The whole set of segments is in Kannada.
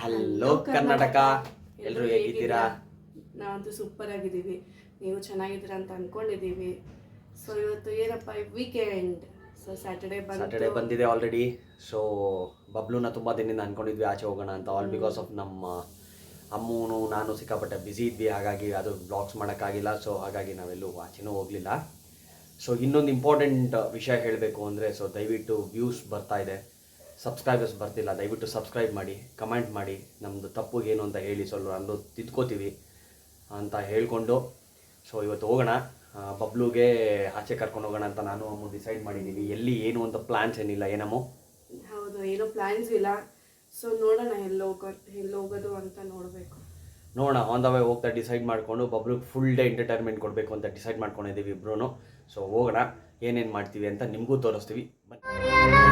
ಹಲೋ ಕರ್ನಾಟಕ ಎಲ್ಲರೂ ಹೇಗಿದ್ದೀರಾ? ನಾವಂತೂ ಸೂಪರ್ ಆಗಿದ್ದೀವಿ. ನೀವು ಚೆನ್ನಾಗಿದ್ದೀರಾ ಅಂತ ಅನ್ಕೊಂಡಿದ್ದೀವಿ. ಸೊ ಇವತ್ತು ಏನಪ್ಪ ವೀಕೆಂಡ್ ಸೊ ಸ್ಯಾಟರ್ಡೇ ಸ್ಯಾಟರ್ಡೇ ಬಂದು ಬಂದಿದೆ ಆಲ್ರೆಡಿ ಸೊ ಬಬ್ಲುನ ತುಂಬ ದಿನದಿಂದ ಅನ್ಕೊಂಡಿದ್ವಿ ಆಚೆ ಹೋಗೋಣ ಅಂತ. ಆಲ್ ಬಿಕಾಸ್ ಆಫ್ ನಮ್ಮ ಅಮ್ಮನು ನಾನು ಸಿಕ್ಕಾಪಟ್ಟೆ ಬ್ಯುಸಿ ಇದ್ವಿ. ಹಾಗಾಗಿ ಅದು ಬ್ಲಾಗ್ಸ್ ಮಾಡೋಕ್ಕಾಗಿಲ್ಲ. ಸೊ ಹಾಗಾಗಿ ನಾವೆಲ್ಲೂ ಆಚೆನೂ ಹೋಗಲಿಲ್ಲ. ಸೊ ಇನ್ನೊಂದು ಇಂಪಾರ್ಟೆಂಟ್ ವಿಷಯ ಹೇಳಬೇಕು ಅಂದರೆ ಸೊ ದಯವಿಟ್ಟು ವ್ಯೂಸ್ ಬರ್ತಾ ಇದೆ. ಸಬ್ಸ್ಕ್ರೈಬರ್ಸ್ ಬರ್ತಿಲ್ಲ ದಯವಿಟ್ಟು ಸಬ್ಸ್ಕ್ರೈಬ್ ಮಾಡಿ ಕಮೆಂಟ್ ಮಾಡಿ ನಮ್ಮದು ತಪ್ಪು ಏನು ಅಂತ ಹೇಳಿ ಸ್ವಲ್ಪ ಅಂದು ತಿದ್ಕೋತೀವಿ ಅಂತ ಹೇಳ್ಕೊಂಡು ಸೊ ಇವತ್ತು ಹೋಗೋಣ. ಬಬ್ಲುಗೆ ಆಚೆ ಕರ್ಕೊಂಡು ಹೋಗೋಣ ಅಂತ ನಾನು ಅಮ್ಮ ಡಿಸೈಡ್ ಮಾಡಿದ್ದೀನಿ ಎಲ್ಲಿ ಏನು ಅಂತ ಪ್ಲ್ಯಾನ್ಸ್ ಏನಿಲ್ಲ ಏನಮ್ಮ ಹೌದು ಏನೋ ಪ್ಲಾನ್ಸ್ ಇಲ್ಲ. ಸೊ ನೋಡೋಣ ಎಲ್ಲಿ ಹೋಗೋ ಎಲ್ಲಿ ಹೋಗೋದು ಅಂತ ನೋಡಬೇಕು. ನೋಡೋಣ ಆನ್ ದ ವೇ ಹೋಗ್ತಾ ಡಿಸೈಡ್ ಮಾಡಿಕೊಂಡು ಬಬ್ಲುಗೆ ಫುಲ್ ಡೇ ಎಂಟರ್ಟೈನ್ಮೆಂಟ್ ಕೊಡಬೇಕು ಅಂತ ಡಿಸೈಡ್ ಮಾಡ್ಕೊಂಡಿದ್ದೀವಿ ಇಬ್ರು ಸೊ ಹೋಗೋಣ ಏನೇನು ಮಾಡ್ತೀವಿ ಅಂತ ನಿಮಗೂ ತೋರಿಸ್ತೀವಿ. ಬನ್ನಿ.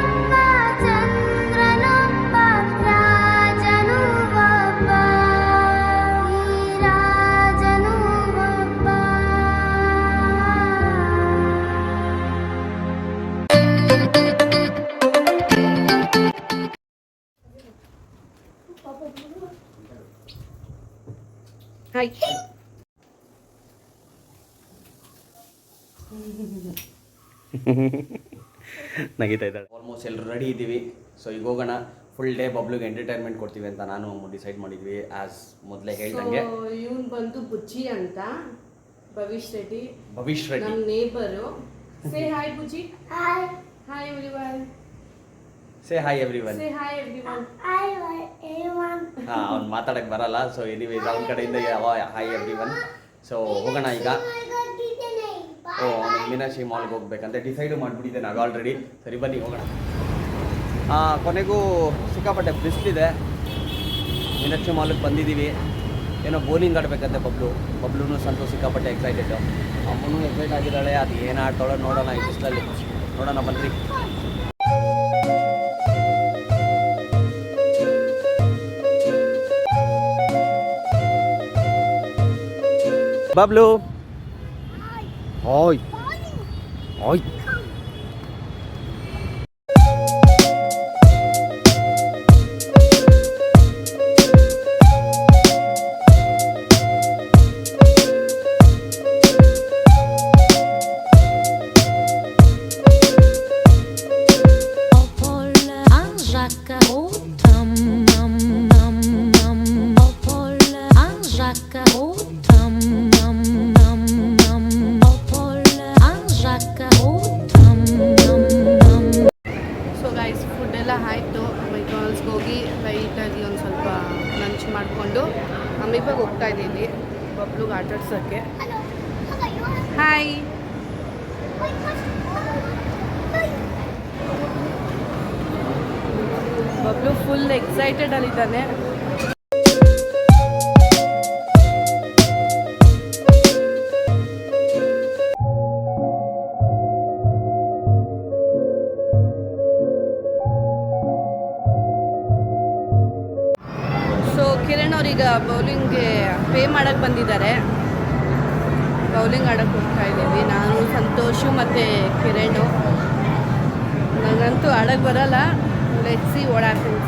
ಹಾಯ್ ನಗೀತಾ ಇದ್ದಾಳೆ. ಆಲ್ಮೋಸ್ಟ್ ಎಲ್ಲರೂ ರೆಡಿ ಇದ್ದೀವಿ. ಸೊ ಈಗ ಹೋಗೋಣ. ಫುಲ್ ಡೇ ಬಬ್ಲುಗೆ ಎಂಟರ್ಟೈನ್ಮೆಂಟ್ ಕೊಡ್ತೀವಿ ಅಂತ ನಾನು ಡಿಸೈಡ್ ಮಾಡಿದ್ವಿ ಆಸ್ ಮೊದಲೇ ಹೇಳ್ದಂಗೆ. ಇವನ್ ಬಂದು ಬುಜ್ಜಿ ಅಂತ ಭವಿಷ್ ರೆಡ್ಡಿ. ಭವಿಷ್ ರೆಡ್ಡಿ. ನಮ್ಮ neighbour say hi Bujji. Hi hi everyone say hi everyone say hi everyone ಹಾಂ ಅವ್ನು ಮಾತಾಡಕ್ಕೆ ಬರಲ್ಲ. ಸೊ ಎನಿವೇಸ್ ಅವ್ನ ಕಡೆಯಿಂದ ಹಾಯ್ ಎವ್ರಿ ಒನ್ ಸೊ ಹೋಗೋಣ ಈಗ. ಓ ಅವನು ಮೀನಾಕ್ಷಿ ಮಾಲ್ಗೆ ಹೋಗ್ಬೇಕಂತ. ಡಿಸೈಡ್ ಮಾಡಿಬಿಟ್ಟಿದ್ದೆ ನಾವು ಆಲ್ರೆಡಿ ಸರಿ ಬನ್ನಿ ಹೋಗೋಣ. ಹಾಂ ಕೊನೆಗೂ ಸಿಕ್ಕಾಪಟ್ಟೆ ಬಿಸಿಲಿದೆ ಮೀನಾಕ್ಷಿ ಮಾಲ್ಗೆ ಬಂದಿದ್ದೀವಿ ಏನೋ ಬೌಲಿಂಗ್ ಆಡಬೇಕಂತೆ ಬಬ್ಲು. ಬಬ್ಲೂ ಸಂತೋಷ ಸಿಕ್ಕಾಪಟ್ಟೆ ಎಕ್ಸೈಟೆಡ್ ಅಮ್ಮನೂ ಎಕ್ಸೈಟ್ ಆಗಿದ್ದಾಳೆ. ಅದು ಏನು ಆಡ್ತಾಳೋ ನೋಡೋಣ ಈ ಬಿಸಿಲಲ್ಲಿ ನೋಡೋಣ ಬನ್ನಿರಿ ಬಬ್ಲು ಹಾಯ್ ಹಾಯ್ ಸೊ ಬೌಲಿಂಗ್ಗೆ ಪೇ ಮಾಡಕ್ಕೆ ಬಂದಿದ್ದಾರೆ. ಬೌಲಿಂಗ್ ಆಡೋಕ್ಕೆ ಹೋಗ್ತಾ ಇದ್ದೀವಿ. ನಾನು, ಸಂತೋಷು ಮತ್ತು ಕಿರಣ್. ನನಗಂತೂ ಆಡೋಕ್ಕೆ ಬರಲ್ಲ. ಲೆಟ್ಸಿ ಓಡಾಡ್ತೀನಿ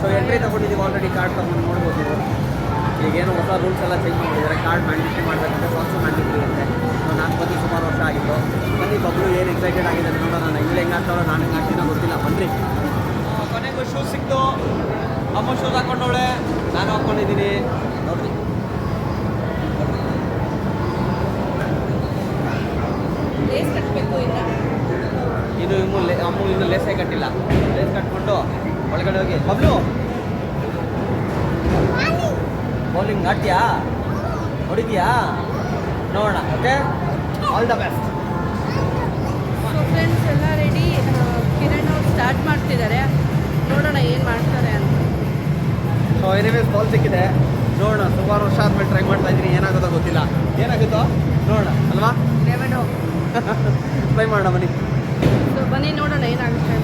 ಸೊ ಎಂಟ್ರಿ ತಗೊಂಡಿದ್ದೀವಿ ಆಲ್ರೆಡಿ ಕಾರ್ಡ್ ತಗೊಂಡು ನೋಡ್ಬೋದು. ಈಗೇನು ಹೊಸ ರೂಲ್ಸ್ ಎಲ್ಲ ಚೇಂಜ್ ಮಾಡಿದ್ದಾರೆ. ಕಾರ್ಡ್ ಮ್ಯಾಂಡೇಟ್ರಿ ಮಾಡಬೇಕಂತೆ ಫಸ್ಟ್ ಮ್ಯಾಂಡೇಟ್ರಿ ಅಂತ. ಸೊ ನಾನು ಬಂದು ಸುಮಾರು ವರ್ಷ ಆಗಿತ್ತು ಬನ್ನಿ ಬಬ್ಲು, ಏನು ಎಕ್ಸೈಟೆಡ್ ಆಗಿದೆ ನೋಡೋಣ. ಇಲ್ಲಿ ಹೆಂಗೆ ಆಗ್ತಾಳೋ ನಾನು ಹೆಂಗೆ ಆಗ್ತೀನೋ ಗೊತ್ತಿಲ್ಲ. ಬನ್ನಿ. ಕೊನೆಗೂ ಶೂಸ್ ಸಿಕ್ತು. ಅಮ್ಮ ಶೂಸ್ ಹಾಕೊಂಡವಳೆ. ನಾನು ಹಾಕೊಂಡಿದ್ದೀನಿ. ನೋಡ್ರಿ. ಇದು ಇನ್ನು ಅಮ್ಮ ಇನ್ನು ಲೇಸೇ ಕಟ್ಟಿಲ್ಲ. ಲೇಸ್ ಕಟ್ಕೊಂಡು ಒಳಗಡೆ ಹೋಗಿ. ಬಬ್ಲು ಬೌಲಿಂಗ್ ಆಡ್ತೀಯಾ ಹೊಡಿದ್ಯಾ ನೋಡೋಣ okay all the best friends ಎಲ್ಲ ರೆಡಿ ಕಿರಣ್ ಅವ್ರು ಸ್ಟಾರ್ಟ್ ಮಾಡ್ತಿದ್ದಾರೆ. ನೋಡೋಣ ಏನು ಮಾಡ್ತಾರೆ ಅಂತ. ಸೊ ಬಾಲ್ ಸಿಕ್ಕಿದೆ. ನೋಡೋಣ ಸುಮಾರು ವರ್ಷ ಆದ್ಮೇಲೆ ಟ್ರೈ ಮಾಡ್ತಾ ಇದ್ದೀನಿ. ಏನಾಗುತ್ತೋ ಗೊತ್ತಿಲ್ಲ. ಏನಾಗುತ್ತೋ ನೋಡೋಣ ಅಲ್ವಾ? ಟ್ರೈ ಮಾಡೋಣ ಬನ್ನಿ. ಸೊ ಬನ್ನಿ ನೋಡೋಣ ಏನಾಗುತ್ತೆ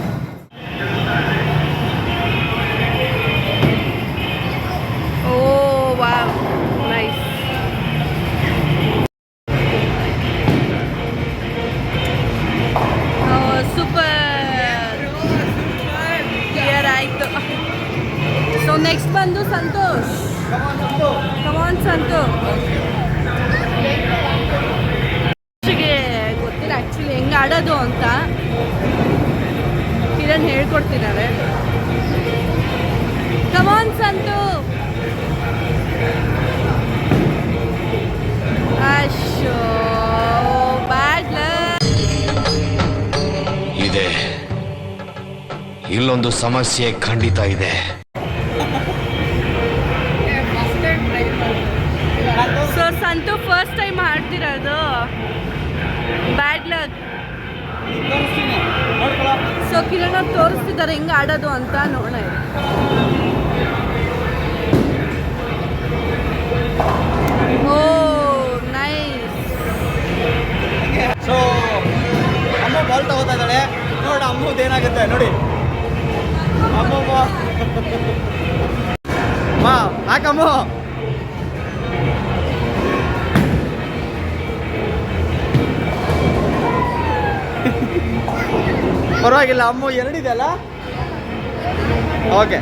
ಇಲ್ಲೊಂದು ಸಮಸ್ಯೆ ಖಂಡಿತ ಇದೆ. ಸೊ ಸಂತು ಫಸ್ಟ್ ಟೈಮ್ ಆಡ್ತಿರೋದು? ಬ್ಯಾಡ್ ಲಕ್ ಸೊ ಕಿರಣ ತೋರಿಸ್ತಿದ್ದಾರೆ ಹೆಂಗೆ ಆಡೋದು ಅಂತ ನೋಡೋಣ. Oh nice. ಸೊ ಅಮ್ಮ ಬಾಲ್ ತಗೋತಾ ಇದ್ದಾಳೆ. ನೋಡ ಅಮ್ಮದೇನಾಗುತ್ತೆ ನೋಡಿ. ಮಾ ಹಾಕಮ್ಮ ಪರವಾಗಿಲ್ಲ, ಅಮ್ಮ ಎರಡಿದೆ ಅಲ್ಲ? ಓಕೆ.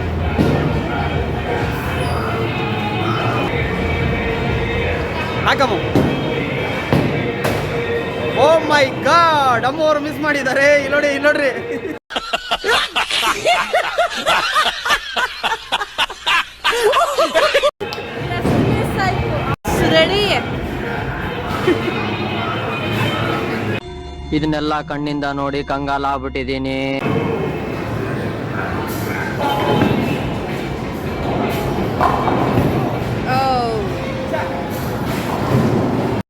ಹಾಕಮ್ಮ ಓ ಮೈ ಗಾಡ್, ಅಮ್ಮ ಅವ್ರು ಮಿಸ್ ಮಾಡಿದ್ದಾರೆ. ಇಲ್ಲಿ ನೋಡಿ ಇದನ್ನೆಲ್ಲ ಕಣ್ಣಿಂದ ನೋಡಿ ಕಂಗಾಲ ಆಗ್ಬಿಟ್ಟಿದೀನಿ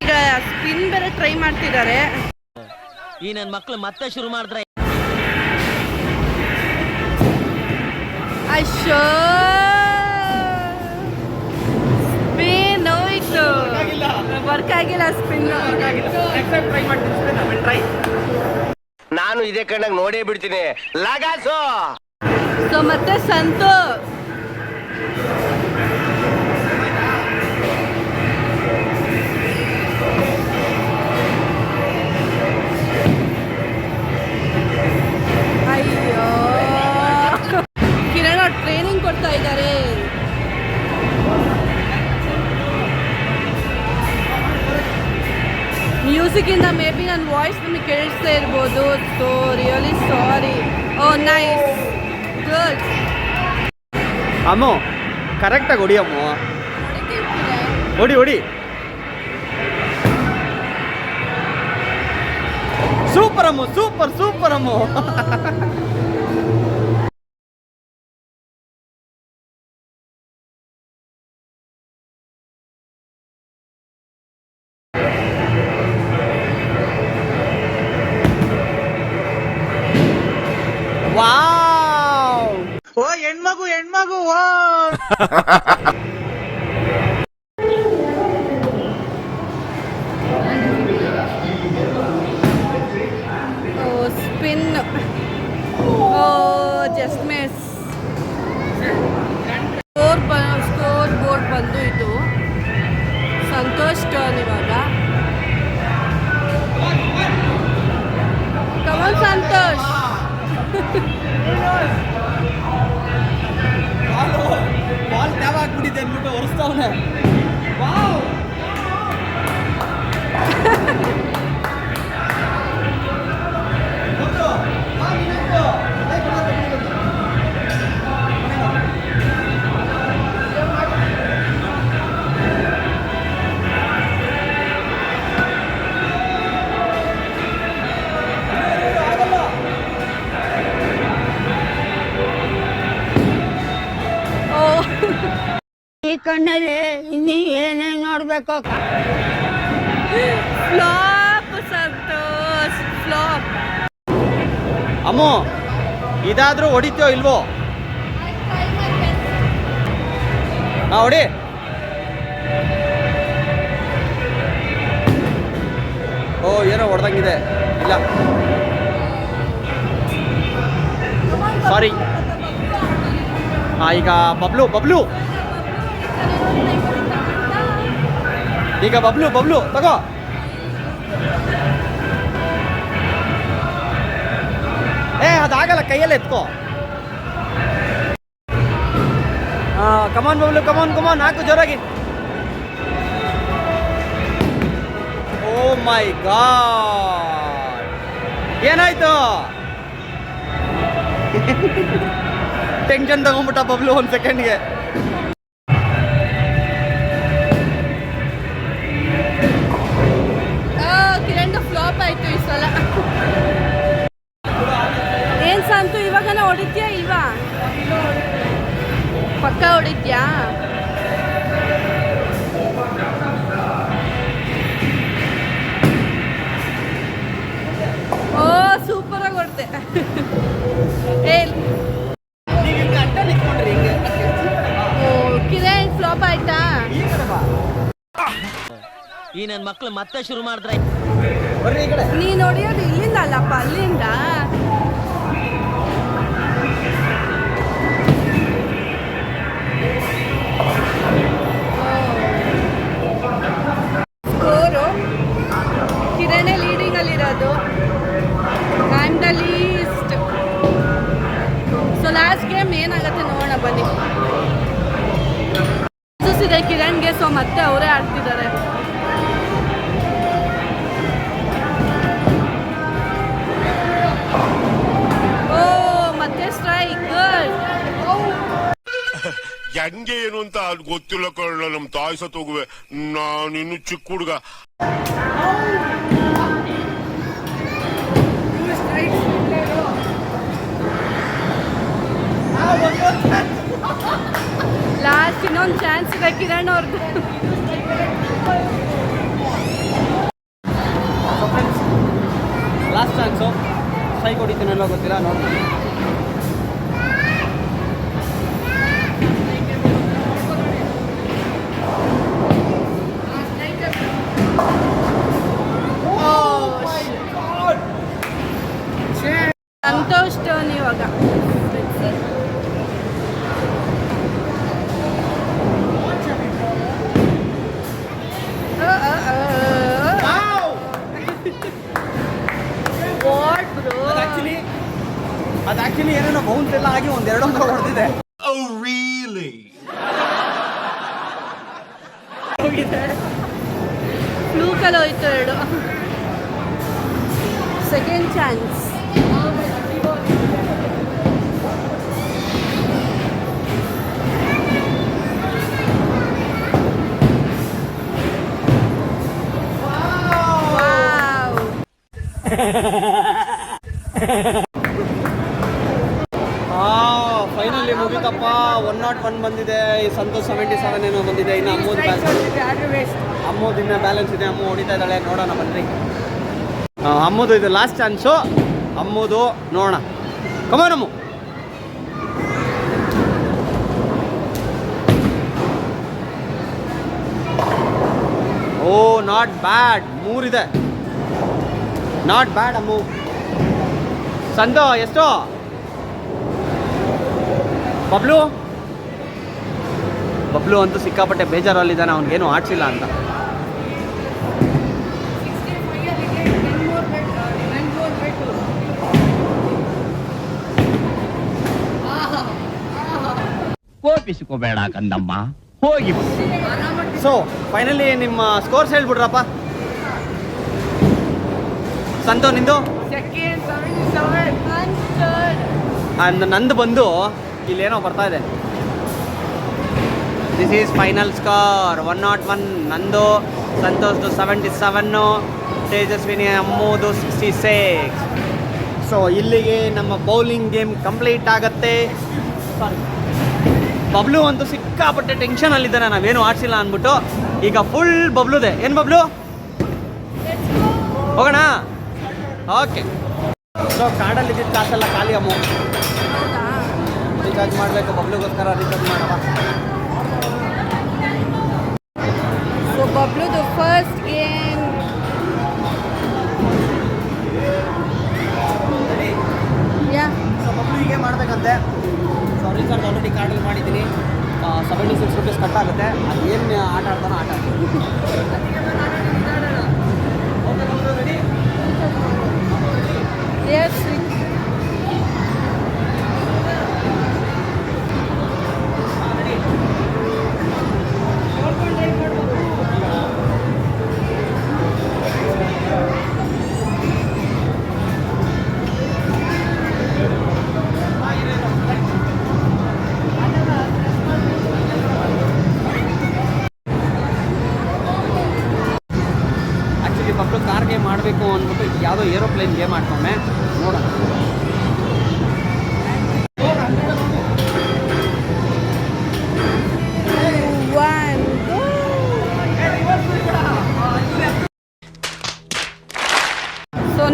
ಈಗ ಸ್ಪಿನ್ ಬೇರೆ ಟ್ರೈ ಮಾಡ್ತಿದ್ದಾರೆ. ಈ ನನ್ನ ಮಕ್ಳು ಮತ್ತೆ ಶುರು ಮಾಡಿದ್ರೆ ಅಶೋ ಸ್ಪಿನ್ ಹೋಯ್ತು. ವರ್ಕ್ ಆಗಿಲ್ಲ. ಸ್ಪಿನ್. ನಾನು ಇದೇ ಕಂಡಾಗ ನೋಡೇ ಬಿಡ್ತೀನಿ. ಲಗಾಸು! ಸೊ ಮತ್ತೆ ಸಂತು. ಕರೆಕ್ಟಾಗಿ ಹೊಡಿ ಅಮ್ಮ ಹೊಡಿ ಹೊಡಿ ಸೂಪರ್ ಅಮ್ಮ ಸೂಪರ್ ಸೂಪರ್ ಅಮ್ಮ ಹೆಣ್ಮಗು ಹೆಣ್ಮಗು ಸ್ಪಿನ್ ಜಸ್ಟ್ ಮಿಸ್ ಸ್ಕೋರ್ ಬ ಬಂದು ಇದು. ಸಂತೋಷ್ ಟರ್ನ್ ಇವಾಗ. ಕಮಲ್ ಸಂತೋಷ್ ಅಂದ್ಬಿಟ್ಟು ಕಣ್ಣಲ್ಲಿ ಇನ್ನೀ ಏನೇನು ನೋಡ್ಬೇಕು ಫ್ಲಾಪ್ ಸಂತೋಷ್ ಫ್ಲಾಪ್. ಅಮ್ಮ ಇದಾದ್ರೂ ಹೊಡಿತೀಯೋ ಇಲ್ವೋ? ಹಾ ಹೊಡಿ. ಓ ಏನೋ ಹೊಡೆದಂಗಿದೆ. ಇಲ್ಲ. ಸಾರಿ ಹಾ ಈಗ ಬಬ್ಲು ಬಬ್ಲು. ಈಗ ಬಬ್ಲು ಬಬ್ಲು ತಗೋ. ಏ ಅದಾಗಲ್ಲ ಕೈಯಲ್ಲಿ ಎತ್ಕೋ. ಕಮಾನ್ ಬಬ್ಲು ಕಮಾನ್ ಕಮಾನ್ ಹಾಕು ಜೋರಾಗಿ. ಓ ಮೈ ಗಾಡ್ ಏನಾಯ್ತು? ಟೆನ್ಷನ್ ತಗೊಂಡ್ಬಿಟ್ಟ ಬಬ್ಲು ಒಂದು ಸೆಕೆಂಡ್ಗೆ ಇವಾಗನ ಹೊಡಿತ್ಯಾ ಇಲ್ವಾ? ಪಕ್ಕ ಹೊಡಿತ್ಯಾ ಓ ಸೂಪರ್ ಆಗಿ ಹೊಡ್ದೆ. ಏ ಕಿರಣ್ ಫ್ಲಾಪ್ ಆಯ್ತಾ? ಈ ನನ್ ಮಕ್ಳು ಮತ್ತೆ ಶುರು ಮಾಡಿದ್ರೆ ನೀನ್ ಹೊಡಿಯೋದು ಇಲ್ಲಿಂದ ಅಲ್ಲಪ್ಪ ಅಲ್ಲಿಂದ? ಅಲ್ಲಿರೋದು I am the least so last game ಏನಾಗುತ್ತೆ ನೋಡೋಣ ಬನ್ನಿ. ಇದೆ ಕಿರಣ್ಗೆ ಸೊ ಮತ್ತೆ ಅವರೇ ಆಡ್ತಿದ್ದಾರೆ. ಓ ಮತ್ತೆ ಸ್ಟ್ರೈಕ್ ಹೆಂಗೆ ಏನು ಅಂತ ಅದು ಗೊತ್ತಿಲ್ಲ ಕಳ್ಳ ನಮ್ ತಾಯಿ ಸತ್ ಹೋಗುವೆ. ನಾನಿನ್ನು ಚಿಕ್ಕ ಹುಡುಗ. ಲಾಸ್ಟ್ ಇನ್ನೊಂದು ಚಾನ್ಸ್ ಇದೆ ಕಿರಣ್ ಅವ್ರದ್ದು ಲಾಸ್ಟ್ ಚಾನ್ಸು ಸೈ ಹೊಡಿತೀನಲ್ಲೋ ಗೊತ್ತಿಲ್ಲ ನೋಡಿ ಸಂತೋಷ್ ಟರ್ನ್ ಇವಾಗ. ಅದು ಆಕ್ಚುಲಿ ಏನೇನೋ ಬೌನ್ಸ್ ಎಲ್ಲ ಆಗಿ ಒಂದು ಎರಡು ಮೂರು ಹೊಡೆದಿದೆ ಫ್ಲೂಕಲ್ಲಿ ಹೋಯ್ತು ಎರಡು. ಸೆಕೆಂಡ್ ಚಾನ್ಸ್ ಫೈನಲಿ ಒನ್ ಬಂದಿದೆ ಈ ಸಂತೋಷ್ ಸೆವೆಂಟಿ ಸೆವೆನ್ ಏನೋ ಬಂದಿದೆ ಇನ್ನು ಅಮ್ಮೋದು ಅಮ್ಮೋದು ಇನ್ನೂ ಬ್ಯಾಲೆನ್ಸ್ ಇದೆ ಅಮ್ಮ ಹೊಡಿತಾ ಇದ್ದಾಳೆ ನೋಡೋಣ ಬನ್ನಿ. ಅಮ್ಮದು ಇದು ಲಾಸ್ಟ್ ಚಾನ್ಸು ಅಮ್ಮದು ನೋಡೋಣ. Come on Ammu. Oh not bad ಮೂರಿದೆ. Not bad Ammu. ಸಂತೋ ಎಷ್ಟು? ಬಬ್ಲು? ಬಬ್ಲು ಅಂತೂ ಸಿಕ್ಕಾಪಟ್ಟೆ ಬೇಜಾರಲ್ಲಿದ್ದಾನೆ ಅವ್ನಿಗೇನು ಆಡ್ಸಿಲ್ಲ ಅಂತ. ಕೋಪಿಸಿಕೋಬೇಡ ಕಂದಮ್ಮ ಹೋಗಿ ಸೊ ಫೈನಲಿ ನಿಮ್ಮ ಸ್ಕೋರ್ಸ್ ಹೇಳ್ಬಿಡ್ರಪ್ಪ. ಸಂತೋ ನಿಂದು? ನಂದು ಬಂದು ಇಲ್ಲೇನೋ ಬರ್ತಾ ಇದೆ. This is final score one not one ನಂದು ಸಂತೋಷ್ದು ಸೆವೆಂಟಿ ಸೆವೆನ್ನು ತೇಜಸ್ವಿನಿ ಅಮ್ಮೋದು ಸಿಕ್ಸ್ಟಿ ಸಿಕ್ಸ್ ಸೊ ಇಲ್ಲಿಗೆ ನಮ್ಮ ಬೌಲಿಂಗ್ ಗೇಮ್ ಕಂಪ್ಲೀಟ್ ಆಗುತ್ತೆ. ಸಾರಿ ಬಬ್ಲು ಅಂತೂ ಸಿಕ್ಕಾಪಟ್ಟೆ ಟೆನ್ಷನಲ್ಲಿದ್ದಾನೆ ನಾವೇನು ಆಡಿಸಿಲ್ಲ ಅಂದ್ಬಿಟ್ಟು ಈಗ ಫುಲ್ ಬಬ್ಲುದೆ. ಏನು ಬಬ್ಲು? ಹೋಗೋಣ. ಓಕೆ ಸೊ ಕಾಡಲ್ಲಿ ಇದ್ದಿದ್ದು ಕಾಸೆಲ್ಲ ಖಾಲಿ ಅಮ್ಮ ರಿಚಾರ್ಜ್ ರೀಚಾರ್ಜ್ ಮಾಡಬೇಕು. ಬಬ್ಲುಗೋಸ್ಕರ ರೀಚಾರ್ಜ್ ಮಾಡಪ್ಪ ಮಾಡಬೇಕಂತೆ ಸೊ ರೀಚಾರ್ಜ್ ಆಲ್ರೆಡಿ ಕಾರ್ಡಲ್ಲಿ ಮಾಡಿದ್ದೀನಿ. ಸೆವೆಂಟಿ ಸಿಕ್ಸ್ ರುಪೀಸ್ ಕಟ್ ಆಗುತ್ತೆ. ಅದು ಏನು ಆಟ ಆಡ್ತಾನೋ ಆಟ ಮಾಡಬೇಕು ಅಂದ್ಬಿಟ್ಟು ಯಾವುದೋ ಏರೋಪ್ಲೇನ್ ಗೇಮ್ ಮಾಡ್ಕೊಮ್ಮೆ ನೋಡ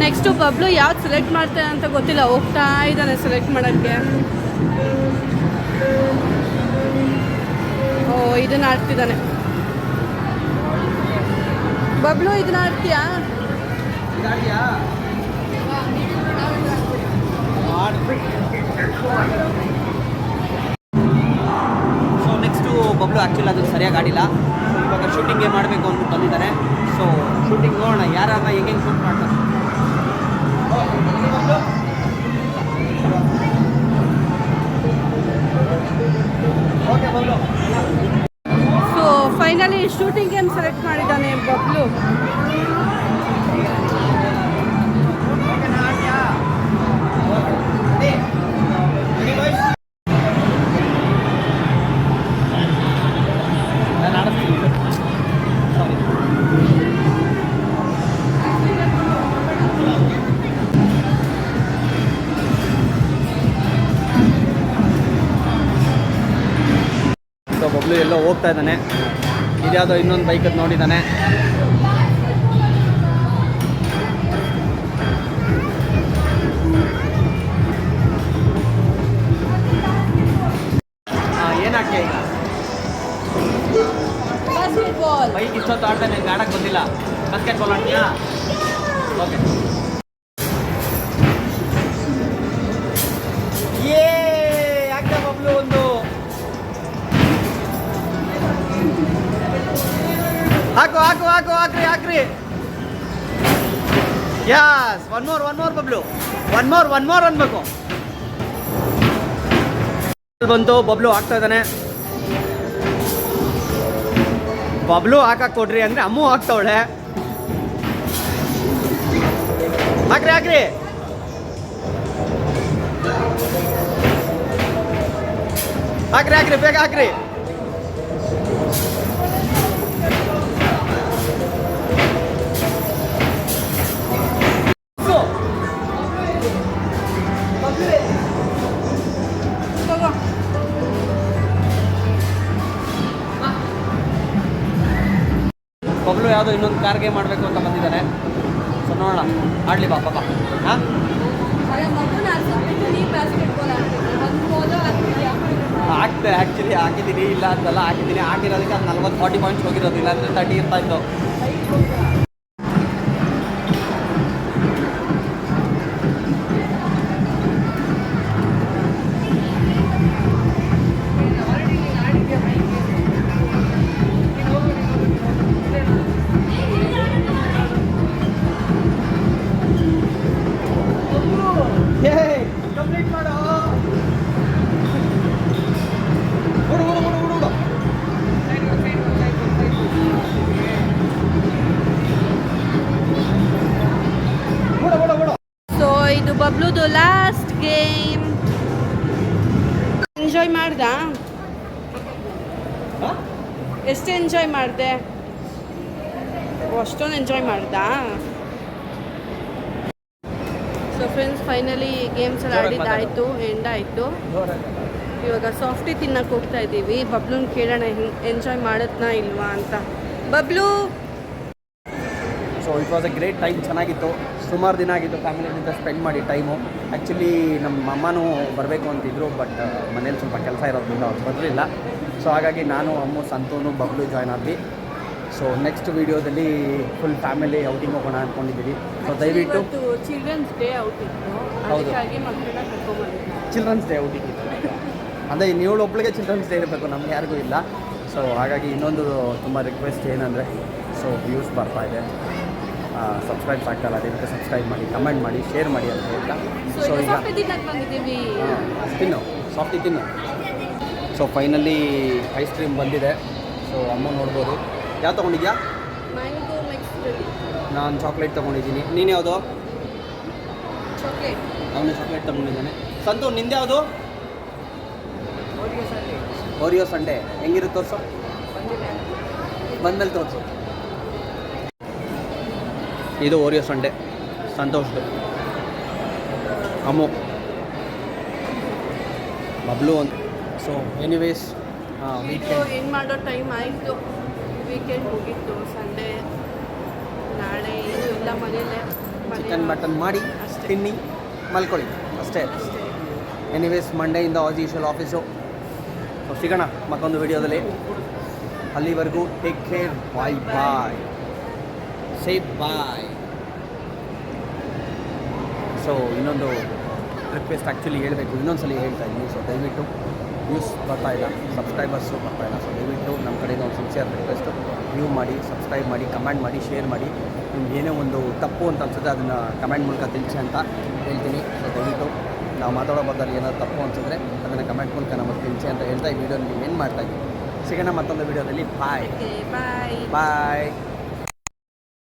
ನೆಕ್ಸ್ಟು ಬಬ್ಲು ಯಾವ್ದು ಸೆಲೆಕ್ಟ್ ಮಾಡ್ತಾನೆ ಅಂತ ಗೊತ್ತಿಲ್ಲ. ಹೋಗ್ತಾ ಇದ್ದಾನೆ ಸೆಲೆಕ್ಟ್ ಮಾಡೋಕ್ಕೆ. ಓ, ಇದನ್ನು ಆಡ್ತಿದ್ದಾನೆ. ಬಬ್ಲು, ಇದನ್ನ ಆಡ್ತೀಯಾ? ಸೊ ನೆಕ್ಸ್ಟು ಬಬ್ಲು ಆ್ಯಕ್ಚುಲಿ ಅದಕ್ಕೆ ಸರಿಯಾಗಿ ಆಡಿಲ್ಲ. ಇವಾಗ ಶೂಟಿಂಗೇ ಮಾಡಬೇಕು ಅಂತ ಬಂದಿದ್ದಾರೆ ಸೊ ಶೂಟಿಂಗ್ ನೋಡೋಣ ಯಾರನ್ನ ಹೆಂಗೆ ಶೂಟ್ ಮಾಡ್ತಾರೆ. Okay Bablu. Finally shooting game select ಮಾಡಿದ್ದಾನೆ ಬಬ್ಲು? ಬಬ್ಲು ಎಲ್ಲೋ ಹೋಗ್ತಾ ಇದ್ದಾನೆ. ಇದ್ಯಾವುದೋ ಇನ್ನೊಂದು ಬೈಕದ್ದು ನೋಡಿದ್ದಾನೆ ಏನಾಗ್ತೇ ಈಗ ಬಾಸ್ಕೆಟ್ಬಾಲ್ ಬೈಕ್ ಇಷ್ಟೊತ್ತು ಆಡ್ತಾನೆ ಗಾಡಕ್ಕೆ ಬಂದಿಲ್ಲ ಬಾಸ್ಕೆಟ್ ಬಾಲ್ ಆಡ್ತೀಯಾ? ಓಕೆ ಹಾಕು ಹಾಕು ಹಾಕು, ಹಾಕ್ರಿ ಹಾಕ್ರಿ. Yes one more one more Bablu one more one more ಅನ್ಬೇಕು. ಬಂತು ಬಬ್ಲು ಹಾಕ್ತಾ ಇದ್ದಾನೆ. ಬಬ್ಲು ಹಾಕಕ್ ಕೊಡ್ರಿ ಅಂದ್ರೆ ಅಮ್ಮು ಹಾಕ್ತವಳೆ. ಹಾಕ್ರಿ ಹಾಕ್ರಿ. ಹಾಕ್ರಿ ಹಾಕ್ರಿ, ಬೇಗ ಹಾಕ್ರಿ. ಬಬ್ಲು ಯಾವುದೋ ಇನ್ನೊಂದು ಕಾರ್ಗೆ ಮಾಡಬೇಕು ಅಂತ ಬಂದಿದ್ದಾನೆ ಸೊ ನೋಡೋಣ. ಆಡ್ಲಿ ಬಾ ಪಾಪ ಹಾಂ? ಹಾಕ್ತೆ ಆ್ಯಕ್ಚುಲಿ ಹಾಕಿದ್ದೀನಿ ಇಲ್ಲ ಅಂತಲ್ಲ ಹಾಕಿದ್ದೀನಿ. ಹಾಕಿರೋದಕ್ಕೆ ಅದು ನಲ್ವತ್ತು ಫಾರ್ಟಿ ಪಾಯಿಂಟ್ಸ್ ಹೋಗಿರೋದು ಇಲ್ಲ ಅಂದರೆ ತರ್ಟಿ ಇರ್ತಾ ಇದು ಲಾಸ್ಟ್ ಗೇಮ್ ಎಂಜಾಯ್ ಮಾಡ್ದ? ಎಷ್ಟು ಎಂಜಾಯ್ ಮಾಡಿದೆ? ಅಷ್ಟೊಂದು ಎಂಜಾಯ್ ಮಾಡ್ದಾ? ಸೊ ಫ್ರೆಂಡ್ಸ್ ಫೈನಲಿ ಗೇಮ್ಸ್ ಎಲ್ಲ ಆಡಿದ್ದಾಯಿತು ಎಂಡ್ ಆಯಿತು ಇವಾಗ ಸಾಫ್ಟಿ ತಿನ್ನಕ್ಕೆ ಹೋಗ್ತಾ ಇದ್ದೀವಿ ಬಬ್ಲೂನ್ ಕೇಳೋಣ ಎಂಜಾಯ್ ಮಾಡತ್ನಾ ಇಲ್ವಾ ಅಂತ. Bablu! So it was a great time ಚೆನ್ನಾಗಿತ್ತು. ಸುಮಾರು ದಿನ ಆಗಿತ್ತು ಫ್ಯಾಮಿಲಿ ಜೊತೆ ಸ್ಪೆಂಡ್ ಮಾಡಿ ಟೈಮು. ಆ್ಯಕ್ಚುಲಿ ನಮ್ಮ ಅಮ್ಮನೂ ಬರಬೇಕು ಅಂತಿದ್ರು ಬಟ್ ಮನೇಲಿ ಸ್ವಲ್ಪ ಕೆಲಸ ಇರೋದ್ರಿಂದ ಅವ್ರು ಬರಲಿಲ್ಲ. ಸೊ ಹಾಗಾಗಿ ನಾನು ಅಮ್ಮ ಸಂತೂನು ಬಬ್ಲು ಜಾಯ್ನ್ ಆದ್ವಿ. ಸೊ ನೆಕ್ಸ್ಟ್ ವಿಡಿಯೋದಲ್ಲಿ ಫುಲ್ ಫ್ಯಾಮಿಲಿ ಔಟಿಂಗ್ ಹೋಗೋಣ ಅಂದ್ಕೊಂಡಿದ್ದೀವಿ ಸೊ ದಯವಿಟ್ಟು ಚಿಲ್ಡ್ರನ್ಸ್ ಡೇ ಔಟಿಂಗ್ ಹೌದು. ಚಿಲ್ಡ್ರನ್ಸ್ ಡೇ ಔಟಿಂಗ್ ಇತ್ತು. ಅಂದರೆ ನೀವು ಒಬ್ಬಳಿಗೆ ಚಿಲ್ಡ್ರನ್ಸ್ ಡೇ ಇರಬೇಕು ನಮ್ಗೆ ಯಾರಿಗೂ ಇಲ್ಲ. ಸೊ ಹಾಗಾಗಿ ಇನ್ನೊಂದು ತುಂಬ ರಿಕ್ವೆಸ್ಟ್ ಏನಂದರೆ ಸೊ ವ್ಯೂಸ್ ಬರ್ತಾ ಇದೆ. ಸಬ್ಸ್ಕ್ರೈಬ್ಸ್ ಆಗ್ತಾಯಿಲ್ಲ ಅದಕ್ಕೆ ಸಬ್ಸ್ಕ್ರೈಬ್ ಮಾಡಿ ಕಮೆಂಟ್ ಮಾಡಿ ಶೇರ್ ಮಾಡಿ ಅಂತ ಹೇಳ್ತಾ. ಸೊ ಈಗ ತಿನ್ನು ಸಾಫ್ಟಿ ತಿನ್ನು ಸೊ ಫೈನಲಿ ಐಸ್ ಕ್ರೀಮ್ ಬಂದಿದೆ. ಸೊ ಅಮ್ಮ ನೋಡ್ಬೋದು. ಯಾವ ತೊಗೊಂಡಿದ್ಯಾ? ನಾನು ಚಾಕ್ಲೇಟ್ ತೊಗೊಂಡಿದ್ದೀನಿ. ನೀನು ಯಾವುದು? ಚಾಕ್ಲೇಟ್ ಅವನು ಚಾಕ್ಲೇಟ್ ತೊಗೊಂಡಿದ್ದಾನೆ. ಸಂತು ನಿಂದು ಯಾವುದು? ಓರಿಯೋ ಸಂಡೇ ಹೆಂಗಿರುತ್ತೆ ತೋರಿಸು? ಬಂದ್ಮೇಲೆ ತೋರಿಸು. ಇದು ಓರಿಯೋ ಸಂಡೆ ಸಂತೋಷ್ದು ಅಮ್ಮು ಬಬ್ಲು ಅಂತ. ಸೊ ಎನಿವೇಸ್ ವೀಕೆಂಡ್ ಏನು ಮಾಡೋ ಟೈಮ್ ಆಯಿತು. ವೀಕೆಂಡ್ ಮುಗೀತು ಸಂಡೇ ನಾಳೆ ಏನು ಇಲ್ಲ ಮನೇಲೆ. ಚಿಕನ್ ಮಟನ್ ಮಾಡಿ. ತಿನ್ನಿ ಮಲ್ಕೊಳ್ಳಿ. ಅಷ್ಟೇ. ಅಷ್ಟೇ. ಎನಿವೇಸ್ ಮಂಡೆಯಿಂದ ಆಸ್ ಯೂಶಲ್ ಆಫೀಸು ಸೊ ಸಿಗೋಣ ಮತ್ತೊಂದು ವಿಡಿಯೋದಲ್ಲಿ. ಅಲ್ಲಿವರೆಗೂ take care bye bye safe bye so ಇನ್ನೊಂದು ರಿಕ್ವೆಸ್ಟ್ ಆ್ಯಕ್ಚುಲಿ ಹೇಳಬೇಕು. ಇನ್ನೊಂದು ಸಲ ಹೇಳ್ತಾ ಇದ್ದೀನಿ. ಸೊ ದಯವಿಟ್ಟು ವ್ಯೂಸ್ ಬರ್ತಾ ಇಲ್ಲ ಸಬ್ಸ್ಕ್ರೈಬರ್ಸು ಬರ್ತಾ ಇಲ್ಲ. ಸೊ ದಯವಿಟ್ಟು ನಮ್ಮ ಕಡೆಯಿಂದ ಒಂದು ಸಿನ್ಸಿಯರ್ ರಿಕ್ವೆಸ್ಟು ವ್ಯೂ ಮಾಡಿ ಸಬ್ಸ್ಕ್ರೈಬ್ ಮಾಡಿ ಕಮೆಂಟ್ ಮಾಡಿ ಶೇರ್ ಮಾಡಿ. ನಿಮ್ಗೆ ಏನೇ ಒಂದು ತಪ್ಪು ಅಂತ ಅನ್ಸುತ್ತೆ ಅದನ್ನು ಕಮೆಂಟ್ ಮೂಲಕ ತಿಳಿಸಿ ಅಂತ ಹೇಳ್ತೀನಿ. ಸೊ ದಯವಿಟ್ಟು ನಾವು ಮಾತಾಡೋ ಬದಲು ಏನಾದ್ರು ತಪ್ಪು ಅನ್ಸಿದ್ರೆ ಅದನ್ನು ಕಮೆಂಟ್ ಮೂಲಕ ನಮಗೆ ತಿಳಿಸಿ ಅಂತ ಹೇಳ್ತಾ ಈ ವಿಡಿಯೋ ನೀವು ಏನು ಮಾಡ್ತಾ ಇದ್ದೀವಿ ಸಿಗೋಣ ಮತ್ತೊಂದು ವಿಡಿಯೋದಲ್ಲಿ ಬಾಯ್ ಬಾಯ್ ಬಾಯ್